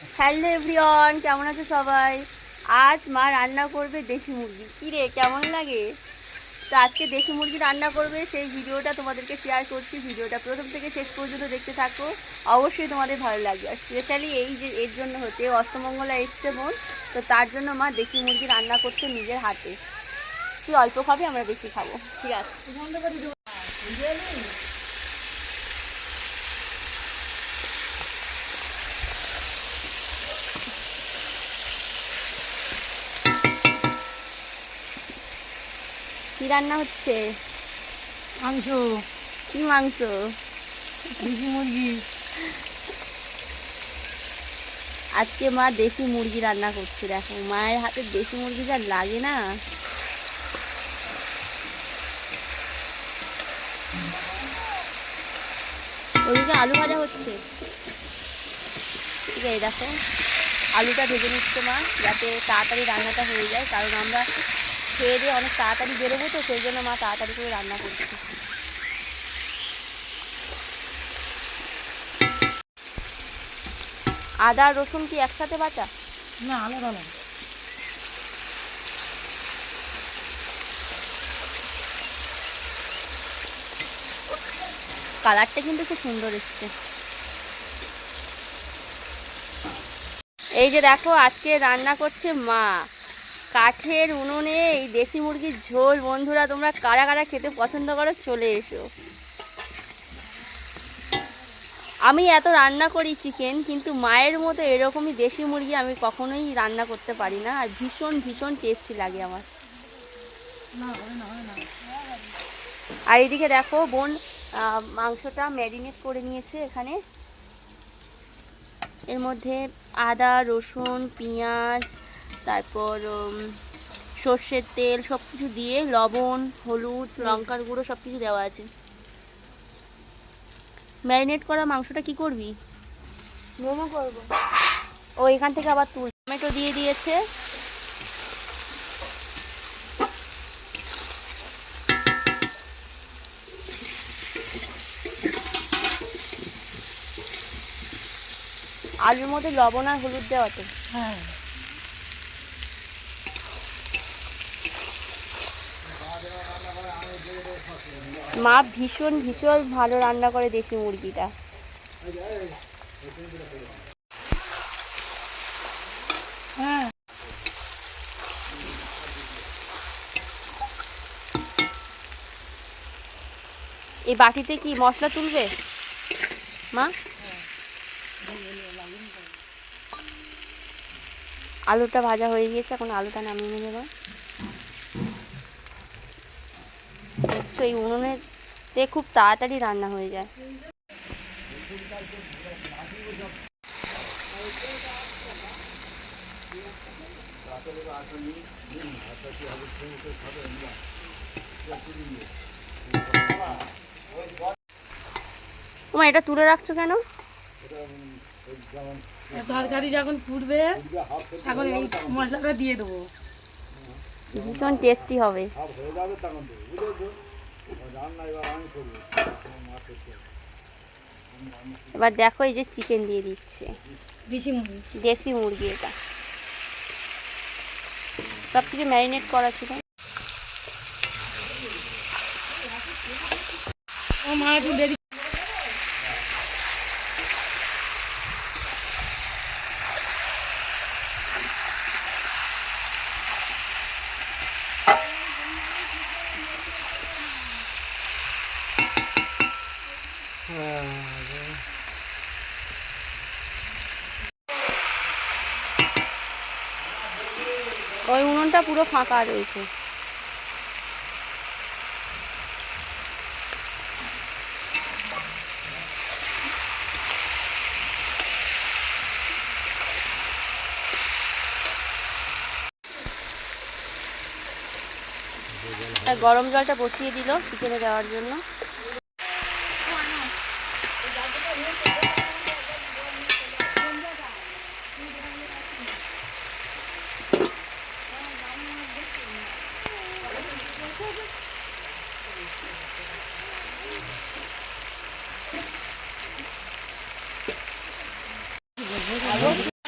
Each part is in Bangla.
হ্যালো এভরিওয়ান, কেমন আছো সবাই? আজ মা রান্না করবে দেশি মুরগি। কী রে, কেমন লাগে? তো আজকে দেশি মুরগি রান্না করবে, সেই ভিডিওটা তোমাদেরকে শেয়ার করছি। ভিডিওটা প্রথম থেকে শেষ পর্যন্ত দেখতে থাকো। অবশ্যই তোমাদের ভালো লাগবে। আর স্পেশালি এই যে, এর জন্য হচ্ছে অষ্টমঙ্গলা এসছে বোন, তো তার জন্য মা দেশি মুরগি রান্না করছে নিজের হাতে। তুই অল্প খাবি, আমরা বেশি খাব। ঠিক আছে। কি রান্না হচ্ছে? মাংস। কি মাংস? দেশি মুরগি। আজকে মা দেশি মুরগি রান্না করছে দেখো। মায়ের হাতে দেশি মুরগি যা লাগে না। ওদিকে আলু ভাজা হচ্ছে। ঠিক আছে দেখো আলুটা ভেজে নিচ্ছে মা যাতে তাড়াতাড়ি রান্নাটা হয়ে যায় কারণ আমরা খেয়ে দিয়ে অনেক তাড়াতাড়ি বেরোবো তো সেই জন্য মা তাড়াতাড়ি করে রান্না করছে আদা আর রসুন কি একসাথে বাটা? না আলাদা আলাদা। কালারটা কিন্তু খুব সুন্দর এসছে। এই যে দেখো আজকে রান্না করছে মা। কাঠের উনুনে এই দেশি মুরগির ঝোল। বন্ধুরা, তোমরা কারা কারা খেতে পছন্দ করো, চলে এসো। আমি এত রান্না করি চিকেন, কিন্তু মায়ের মতো এরকমই দেশি মুরগি আমি কখনোই রান্না করতে পারি না, আর ভীষণ ভীষণ টেস্টি লাগে আমার। আর এদিকে দেখো, বোন মাংসটা ম্যারিনেট করে নিয়েছে এখানে। এর মধ্যে আদা, রসুন, পেঁয়াজ তারপর সর্ষের তেল সব কিছু দিয়ে লবণ হলুদ লঙ্কার গুঁড়ো সব কিছু দেওয়া আছে। ম্যারিনেট করা মাংসটা কি করবি? মোমো করব। ও এখান থেকে আবার তুল। টমেটো দিয়ে দিয়েছে। আলুর মধ্যে লবণ আর হলুদ দেওয়া তো। হ্যাঁ। মা ভীষণ ভীষণ ভালো রান্না করে দেশি মুরগিটা। হ্যাঁ। এই বাটিতে কি মশলা তুলবে? মা? আলুটা ভাজা হয়ে গিয়েছে, এখন আলুটা নামিয়ে নেব। দেখছ এই উনুনেতে খুব তাড়াতাড়ি রান্না হয়ে যায়। তোমার এটা তুলে রাখছো কেন? তরকারি যখন ফুটবে তখন এই মশলাটা দিয়ে দেবো। ভীষণ টেস্টি হবে। এবার দেখো এই যে চিকেন দিয়ে দিচ্ছে। দেশি মুরগি। দেশি মুরগি এটা। সব কিছু ম্যারিনেট করা ছিল। ও মা একটু ওই উনুনটা পুরো ফাঁকা রয়েছে। গরম জলটা বসিয়ে দিল চিকেনে দেওয়ার জন্য। 어.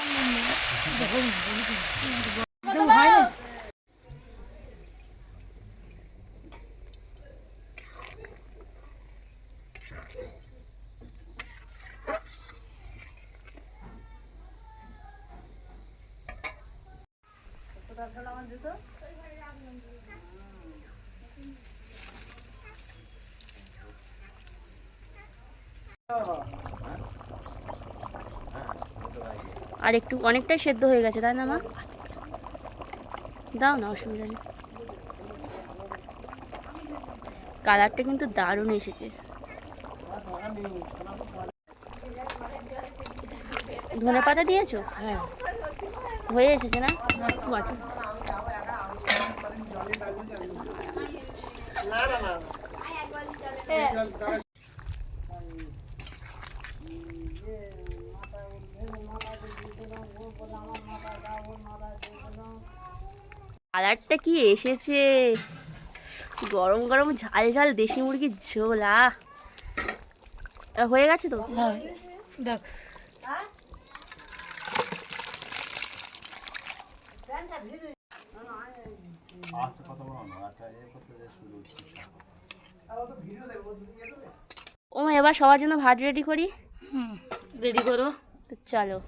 আর একটু অনেকটাই সেদ্ধ হয়ে গেছে তাই না মা? দাও না অসুবিধা নেই। কালারটা কিন্তু দারুণ এসেছে। ধনে পাতা দিয়েছ? হ্যাঁ। হয়ে এসেছে না? একটু আছে কালারটা কি এসেছে? গরম গরম ঝাল ঝাল দেশি মুরগির ঝোল আহ। হয়ে গেছে তো? হ্যাঁ দেখ। ও মা, এবার সবার জন্য ভাত রেডি করি? রেডি করো? তো চলো।